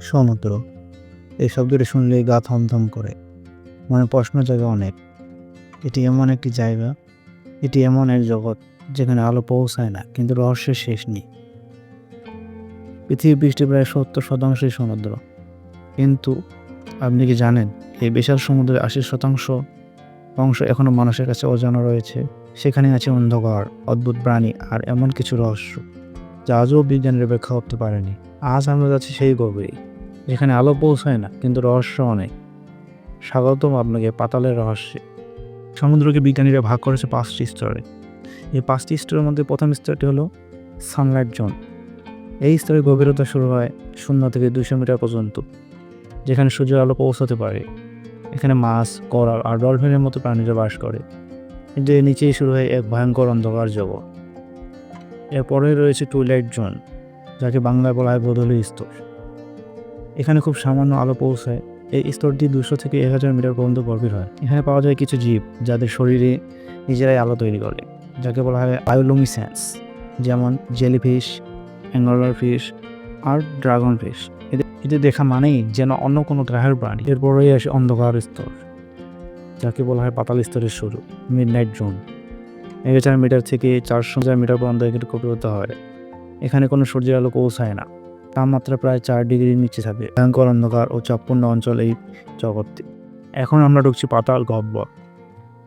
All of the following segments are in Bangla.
সমুদ্র। এই শব্দটি শুনলেই গা থমথম করে। মনে প্রশ্ন জায়গা অনেক। এটি এমন একটি জায়গা, এটি এমন এক জগৎ যেখানে আলো পৌঁছায় না, কিন্তু রহস্যের শেষ নেই। পৃথিবী পৃষ্ঠে প্রায় সত্তর শতাংশই সমুদ্র। কিন্তু আপনি কি জানেন, এই বিশাল সমুদ্রের আশি শতাংশ অংশ এখনও মানুষের কাছে অজানা রয়েছে? সেখানে আছে অন্ধকার, অদ্ভুত প্রাণী আর এমন কিছু রহস্য, যা আজও বিজ্ঞানের ব্যাখ্যা করতে পারেনি। আজ আমরা যাচ্ছি সেই গভীরে। যেখানে আলো পৌঁছায় না, কিন্তু রহস্য অনেক। স্বাগতম আপনাকে পাতালের রহস্যে। সমুদ্রকে বিজ্ঞানীরা ভাগ করেছে পাঁচটি স্তরে। এই পাঁচটি স্তরের মধ্যে প্রথম স্তরটি হলো সানলাইট জোন। এই স্তরের গভীরতা শুরু হয় শূন্য থেকে দুশো মিটার পর্যন্ত, যেখানে সূর্যের আলো পৌঁছাতে পারে। এখানে মাছ, করাল আর ডলফিনের মতো প্রাণীরা বাস করে। কিন্তু এর নিচেই শুরু হয় এক ভয়ঙ্কর অন্ধকার জগৎ। এরপরে রয়েছে টুইলাইট জোন, যাকে বাংলায় বলা হয় বদলি স্তর। এখানে খুব সামান্য আলো পৌঁছায়। এই স্তরটি দুশো থেকে এক হাজার মিটার পর্যন্ত গভীর হয়। এখানে পাওয়া যায় কিছু জীব, যাদের শরীরে নিজেরাই আলো তৈরি করে, যাকে বলা হয় বায়োলুমিসেন্স যেমন জেলিফিশ অ্যাঙ্গলার ফিশ আর ড্রাগন ফিশ এদের এদের দেখা মানেই যেন অন্য কোনো গ্রহের প্রাণী। এরপরেই আসে অন্ধকার স্তর, যাকে বলা হয় পাতাল স্তরের শুরু মিড নাইট জোন এক হাজার মিটার থেকে চারশো হাজার মিটার পর্যন্ত এখানে গভীরতা হয়। এখানে কোনো সূর্যের আলো পৌঁছায় না। তাপমাত্রা প্রায় চার ডিগ্রির নিচে থাকে। ভয়ঙ্কর অন্ধকার ও চাপপূর্ণ অঞ্চল এই জগৎটি এখন আমরা ঢুকছি পাতাল গহ্বর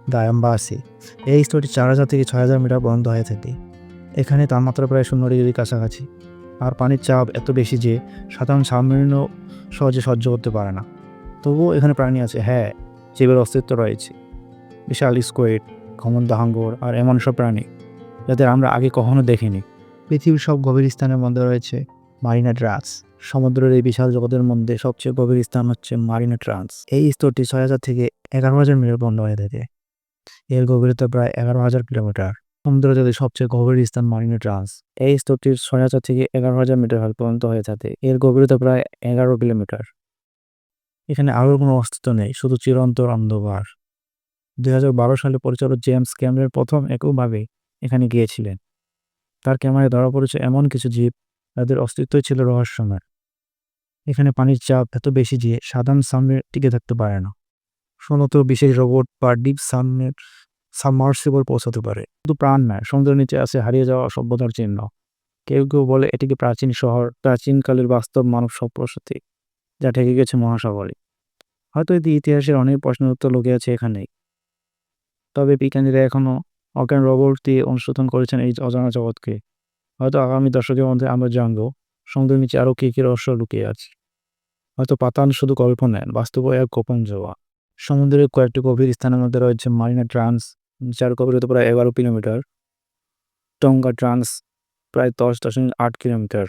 দায়াম্বাসি। এই স্তরটি চার হাজার থেকে ছয় হাজার মিটার পর্যন্ত হয়ে থাকে। এখানে তাপমাত্রা প্রায় শূন্য ডিগ্রির কাছাকাছি। আর পানির চাপ এত বেশি যে সাধারণ সাবমেরিনও সহজে সহ্য করতে পারে না। তবুও এখানে প্রাণী আছে হ্যাঁ জীবের অস্তিত্ব রয়েছে। বিশাল স্কোয়েড, ঘমন্ত হাঙ্গর আর এমন সব প্রাণী, যাদের আমরা আগে কখনো দেখিনি। পৃথিবীর সব গভীর স্থানের মধ্যে রয়েছে মারিনা ট্রান্স। সমুদ্রের এই বিশাল জগতের মধ্যে সবচেয়ে গভীর স্থান হচ্ছে মারিনা ট্রান্স। এই স্তরটি ছয় হাজার থেকে এগারো হাজার মিটার বন্ধ হয়ে থাকে। এর গভীরতা প্রায় এগারো হাজার কিলোমিটার। সমুদ্র জলের সবচেয়ে গভীর স্থান মারিনা ট্রান্স। এই স্তরটির ছয় হাজার থেকে এগারো হাজার মিটার পর্যন্ত হয়ে থাকে। এর গভীরতা প্রায় এগারো কিলোমিটার। এখানে আরও কোনো অস্তিত্ব নেই, শুধু চিরন্তর অন্ধকার। দুই হাজার বারো সালে পরিচালক জেমস ক্যামেরন প্রথম এককভাবে এখানে গিয়েছিলেন। তার ক্যামেরায় ধরা পড়েছে এমন কিছু জীব যাদের অস্তিত্বই ছিল রহস্যময়। এখানে পানির চাপ এত বেশি যে সাধারণ সামনে টিকে থাকতে পারে না। সমুদ্র বিশেষ রোবট বা ডিপ সামনের সাবমার্সিবল পৌঁছাতে পারে। শুধু প্রাণ নয়, সমুদ্রের নিচে আছে হারিয়ে যাওয়া সভ্যতার চিহ্ন। কেউ কেউ বলে এটিকে প্রাচীন শহর প্রাচীনকালের বাস্তব মানব সম্প্রসাতি যা ঠেকে গেছে মহাসাগরে। হয়তো এটি ইতিহাসের অনেক প্রশ্নের উত্তর লুকিয়ে আছে এখানেই। তবে বিজ্ঞানীরা এখনও অজ্ঞান রোবট দিয়ে অনুশোধন করেছেন এই অজানা জগৎকে। হয়তো আগামী দশকের মধ্যে আমরা জানব, সমুদ্রের নিচে আরও কী কী রহস্য লুকিয়ে আছে। হয়তো পাতান শুধু কল্পনায় বাস্তব এক গোপন জোয়া সমুদ্রের কয়েকটি গভীর স্থানের মধ্যে রয়েছে মারিনা ট্রান্স, যার গভীরতা প্রায় এগারো কিলোমিটার। টঙ্গা ট্রান্স প্রায় দশ দশমিক আট কিলোমিটার।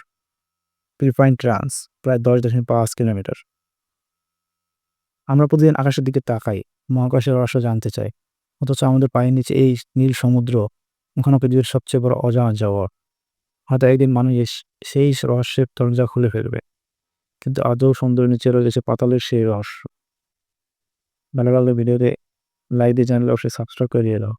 ফিলিপাইন ট্রান্স প্রায় দশ দশমিক পাঁচ কিলোমিটার। আমরা প্রতিদিন আকাশের দিকে তাকাই, মহাকাশের রহস্য জানতে চাই। অথচ আমাদের পায়ের নিচে এই নীল সমুদ্র পৃথিবীর সবচেয়ে বড় অজানা যাওয়ার হয়তো একদিন মানুষ সেই রহস্যের দরজা খুলে ফেলবে। কিন্তু আদৌ সুন্দর নিচে রয়েছে পাতালের সেই রহস্য। ভালো লাগলে ভিডিওতে। লাইক দিয়ে চ্যানেল অবশ্যই সাবস্ক্রাইব করে দিয়ে দাও।